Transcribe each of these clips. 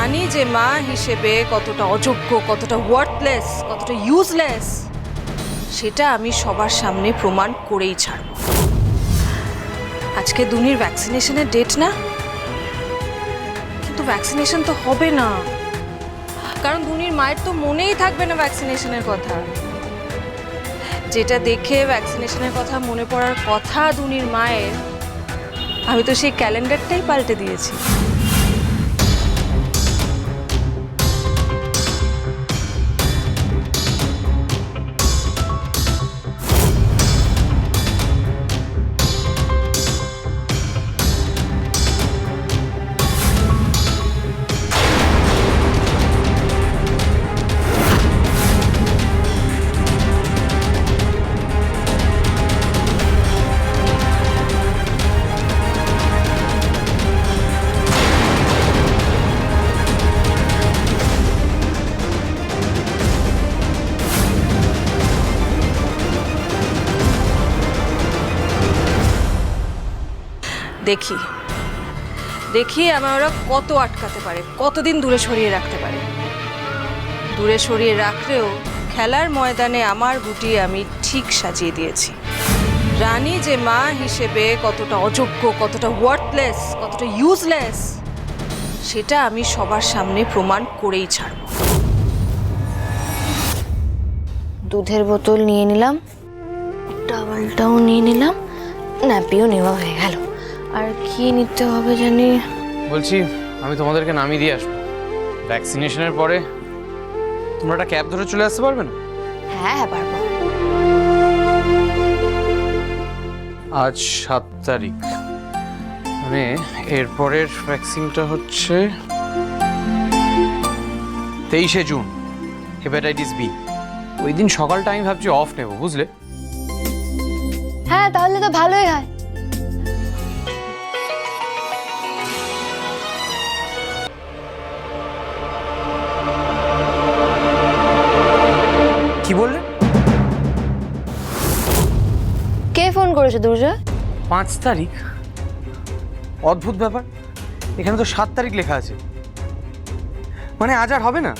রানী যে মা হিসেবে কতটা অযোগ্য, কতটা ওয়ার্থলেস কতটা ইউজলেস সেটা আমি সবার সামনে প্রমাণ করেই ছাড়ব। আজকে দুনির ভ্যাকসিনেশনের ডেট না? কিন্তু ভ্যাকসিনেশন তো হবে না। কারণ দুনির মায়ের তো মনেই থাকবে না ভ্যাকসিনেশনের কথা। যেটা দেখে ভ্যাকসিনেশনের কথা মনে পড়ার কথা দুনির মায়ের, আমি তো সেই ক্যালেন্ডারটাই পাল্টে দিয়েছি। দেখি। দেখি আমার ওরা কত আটকাতে পারে, কতদিন দূরে সরিয়ে রাখতে পারে। দূরে সরিয়ে রাখলেও খেলার ময়দানে আমার গুটি আমি ঠিক সাজিয়ে দিয়েছি। রানী যে মা হিসেবে কতটা অযোগ্য, কতটা ওয়ার্থলেস কতটা ইউজলেস সেটা আমি সবার সামনে প্রমাণ করেই ছাড়ব। দুধের বোতল নিয়ে নিলাম টাওয়ালটাও নিয়ে নিলাম ন্যাপিও নেওয়া হয়ে গেল। কি নিতে হবে জানি? বলছি আমি তোমাদেরকে নামিয়ে দিয়ে আসব। ভ্যাকসিনেশনের পরে তোমরা একটা ক্যাব ধরে চলে আসতে পারবে না? হ্যাঁ হ্যাঁ পারব। আজ সাত তারিখ। মানে এরপরের ভ্যাকসিনটা হচ্ছে তেইশে জুন হেপাটাইটিস বি ওই দিন সকালটা আমি ভাবছি অফ নেব বুঝলে? হ্যাঁ তাহলে তো ভালোই হয়। কি বললে? কে ফোন করেছে দুর্জয় পাঁচ তারিখ। অদ্ভুত ব্যাপার। এখানে তো সাত তারিখ লেখা আছে। মানে আজ আর হবে না?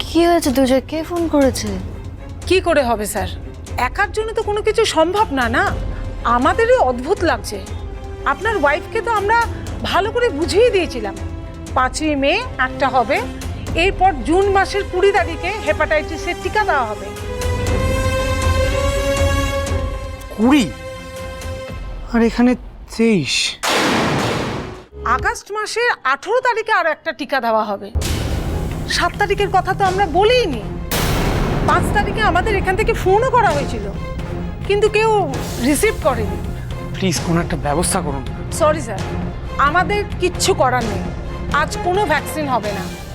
কি হয়েছে দুর্জয় কে ফোন করেছে? কি করে হবে স্যার? একার জন্য তো কোনো কিছু সম্ভব না না? আমাদেরই অদ্ভুত লাগছে। আপনার ওয়াইফকে তো আমরা ভালো করে বুঝিয়ে দিয়েছিলাম। পাঁচই মে একটা হবে। এরপর জুন মাসের কুড়ি তারিখে হেপাটাইটিসের টিকা দেওয়া হবে। কুড়ি? আর এখানে তেইশ। আগস্ট মাসের আঠেরো তারিখে আরও একটা টিকা দেওয়া হবে। সাত তারিখের কথা তো আমরা বলিনি। পাঁচ তারিখে আমাদের এখান থেকে ফোনও করা হয়েছিল। কিন্তু কেউ রিসিভ করেনি। প্লিজ কোনো একটা ব্যবস্থা করুন। সরি স্যার আমাদের কিচ্ছু করার নেই। আজ কোনো ভ্যাকসিন হবে না।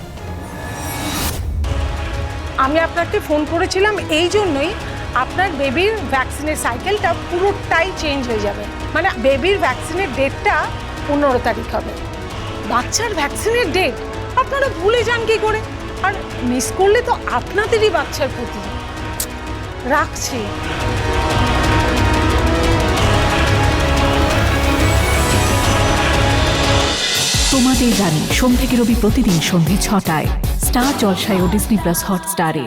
আমি আপনাকে ফোন করেছিলাম, এই জন্যই আপনার বেবির ভ্যাকসিনের সাইকেলটা পুরোটাই চেঞ্জ হয়ে যাবে। মানে বেবির ভ্যাকসিনের ডেটটা পনেরো তারিখ হবে। বাচ্চার ভ্যাকসিনের ডেট আপনারা ভুলে যান কি করে? আর মিস করলে তো আপনাদেরই বাচ্চার প্রতি রাখছি। তোমাদের জানি সোম থেকে রবি প্রতিদিন সন্ধ্যে ছটায়। স্টার জলসায় ও ডিসনি প্লাস হটস্টারে।